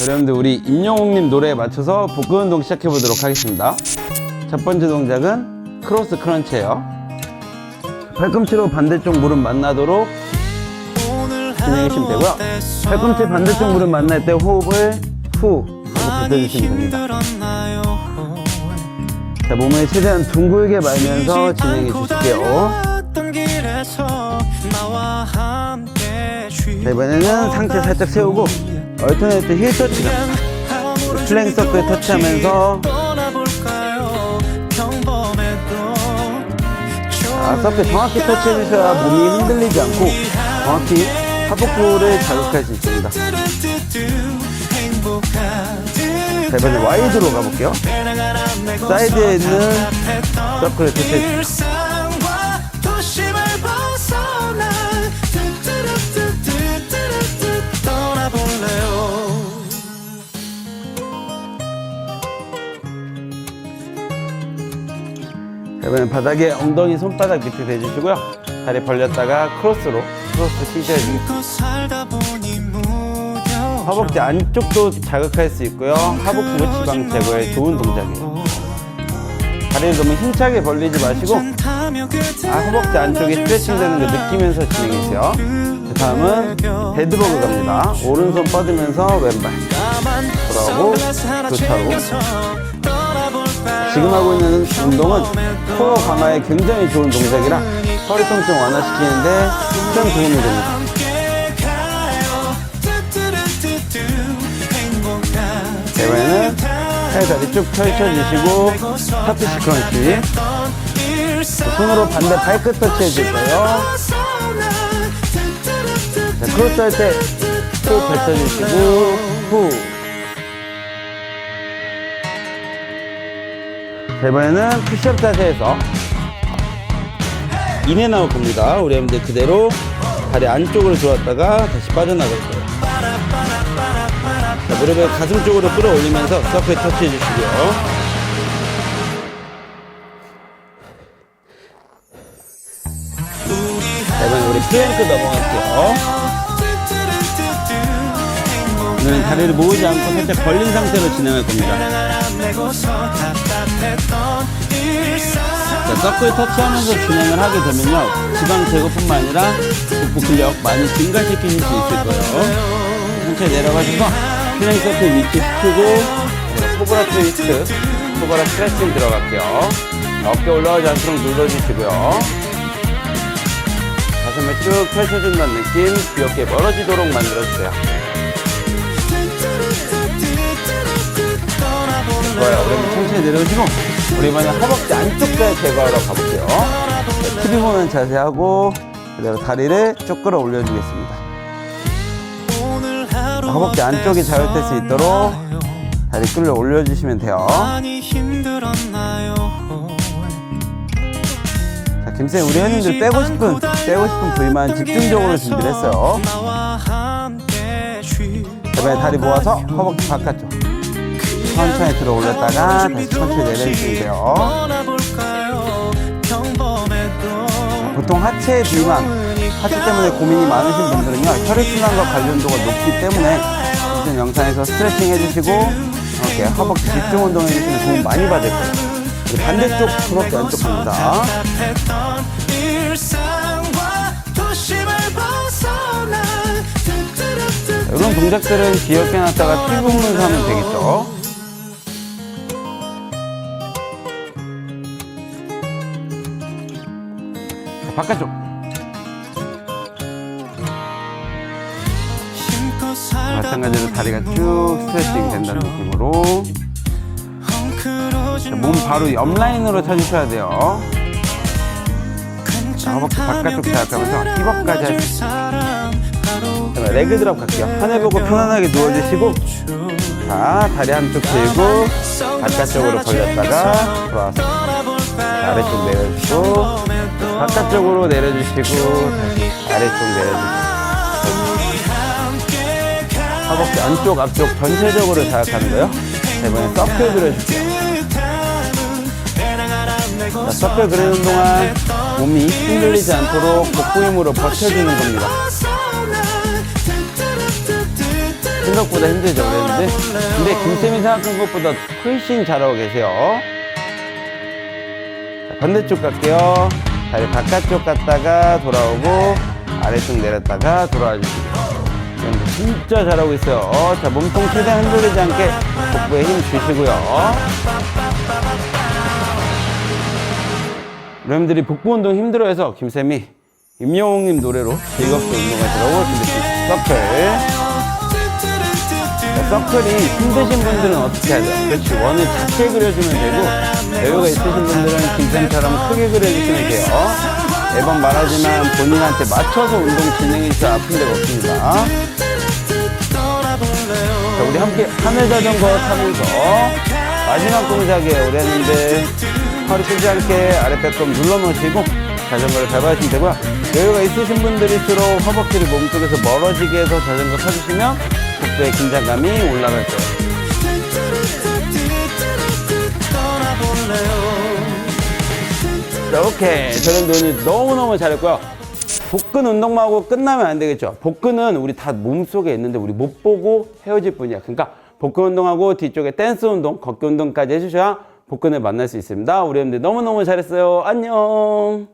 여러분들 우리 임영웅님 노래에 맞춰서 복근 운동 시작해 보도록 하겠습니다. 첫 번째 동작은 크로스 크런치예요. 팔꿈치로 반대쪽 무릎 만나도록 진행하시면 되고요. 팔꿈치 반대쪽 무릎 만날 때 호흡을 후 하고 뱉어주시면 됩니다. 자, 몸을 최대한 둥글게 말면서 진행해 주실게요. 자, 이번에는 상체 살짝 세우고 얼터네이트 힐 터치가 플랭 서클 터치하면서 아, 서클 정확히 터치해 주셔야 몸이 흔들리지 않고 정확히 하복부를 자극할 수 있습니다. 자, 이번에 와이드로 가볼게요. 사이드에 있는 서클을 터치해 주시고 이번엔 바닥에 엉덩이 손바닥 밑에 대주시고요. 다리 벌렸다가 크로스로 크로스 시저해주겠습니다. 허벅지 안쪽도 자극할 수 있고요. 하복부 지방 제거에 좋은 동작이에요. 다리를 너무 힘차게 벌리지 마시고 아, 허벅지 안쪽이 스트레칭 되는 거 느끼면서 진행해주세요. 자, 다음은 데드버그 갑니다. 오른손 뻗으면서 왼발 돌아오고 교차로 지금 하고 있는 운동은 코어 강화에 굉장히 좋은 동작이라 허리 통증 완화시키는데 큰 도움이 됩니다. 자, 이번에는 팔다리 쭉 펼쳐주시고 하프시 크런치 손으로 반대 발끝 터치 해줄 거예요. 자, 크로스 할때또 뱉어주시고 후. 자, 이번에는 푸시업 자세에서 인앤아웃 겁니다. 우리 여러분들 그대로 다리 안쪽으로 들어왔다가 다시 빠져나갈 거예요. 자, 무릎을 가슴 쪽으로 끌어올리면서 서프에 터치해 주시고요. 자, 이번에 우리 플랭크 넘어갈게요. 오늘은 다리를 모으지 않고 살짝 벌린 상태로 진행할 겁니다. 자, 서클 터치하면서 진행을 하게 되면요. 지방 제거뿐만 아니라 복부 근력 많이 증가시키실 수 있을 거예요. 천천히 내려가셔서 플랭 서클 위치 시키고 코브라 트위스트, 코브라 스트레칭 들어갈게요. 자, 어깨 올라가지 않도록 눌러주시고요. 가슴을 쭉 펼쳐준다는 느낌 귀엽게 멀어지도록 만들어주세요. 천천히 내려오시고 우리 이번에 허벅지 안쪽뼈 제거하러 가볼게요. TV 보는 자세하고 그대로 다리를 쭉 끌어 올려주겠습니다. 허벅지 안쪽이 자극될 수 있도록 다리 끌어 올려주시면 돼요. 자, 김쌤 우리 회원님들 빼고 싶은 빼고 싶은 부위만 집중적으로 준비를 했어요. 이번에 다리 모아서 허벅지 바깥쪽 천천히 들어 올렸다가 다시 천천히 내려주시면 돼요. 보통 하체 비만, 하체 때문에 고민이 많으신 분들은요, 혈액순환과 관련도가 높기 때문에 이전 영상에서 스트레칭 해주시고, 이렇게 허벅지 집중 운동 해주시면 도움 많이 받을 거예요. 반대쪽 허벅지 안쪽 갑니다. 이런 동작들은 귀엽게 놨다가 피 붓면서 하면 되겠죠. 바깥쪽. 마찬가지로 다리가 쭉 스트레칭 된다는 느낌으로 자, 몸 바로 옆 라인으로 쳐주셔야 돼요. 자, 허벅지 바깥쪽 자극하면서 힙업까지 할 수 있어요. 자, 레그 드랍 갈게요. 하늘 보고 편안하게 누워주시고 자, 다리 한쪽 들고 바깥쪽으로 벌렸다가 돌아와서 자, 아래쪽 내려주시고 바깥쪽으로 내려주시고 다시 아래쪽 내려주시고 허벅지 안쪽 앞쪽 전체적으로 자극하는 거요. 자, 이번에 서클 그려줄게요. 자, 서클 그리는 동안 몸이 흔들리지 않도록 복부 힘으로 버텨주는 겁니다. 생각보다 힘들죠, 그랬는데. 근데 김쌤이 생각한 것보다 훨씬 잘하고 계세요. 자, 반대쪽 갈게요. 다리 바깥쪽 갔다가 돌아오고, 아래쪽 내렸다가 돌아와 주시고. 여러분들 진짜 잘하고 있어요. 자, 몸통 최대한 흔들리지 않게 복부에 힘 주시고요. 여러분들이 복부 운동 힘들어해서 김쌤이 임영웅님 노래로 즐겁게 운동하시라고 준비했습니다. 서클. 자, 서클이 힘드신 분들은 어떻게 하죠? 그렇지. 원을 작게 그려주면 되고, 여유가 있으신 분들은 김쌤처럼 크게 그려주시면 돼요. 매번 말하지만 본인한테 맞춰서 운동 진행해 주셔야 아픈 데가 없습니다. 자, 우리 함께 하늘 자전거 타면서 마지막 동작이에요. 우리 했는데 허리 펴지 않게 아래 배꼽 눌러 놓으시고 자전거를 밟아주시면 되고요. 여유가 있으신 분들일수록 허벅지를 몸쪽에서 멀어지게 해서 자전거 타주시면 복부의 긴장감이 올라갈 거예요. 자, 오케이. 저런도 오늘 너무너무 잘했고요. 복근 운동만 하고 끝나면 안 되겠죠. 복근은 우리 다 몸속에 있는데 우리 못 보고 헤어질 뿐이야. 그러니까 복근 운동하고 뒤쪽에 댄스 운동, 걷기 운동까지 해주셔야 복근을 만날 수 있습니다. 우리 여러분들 너무너무 잘했어요. 안녕.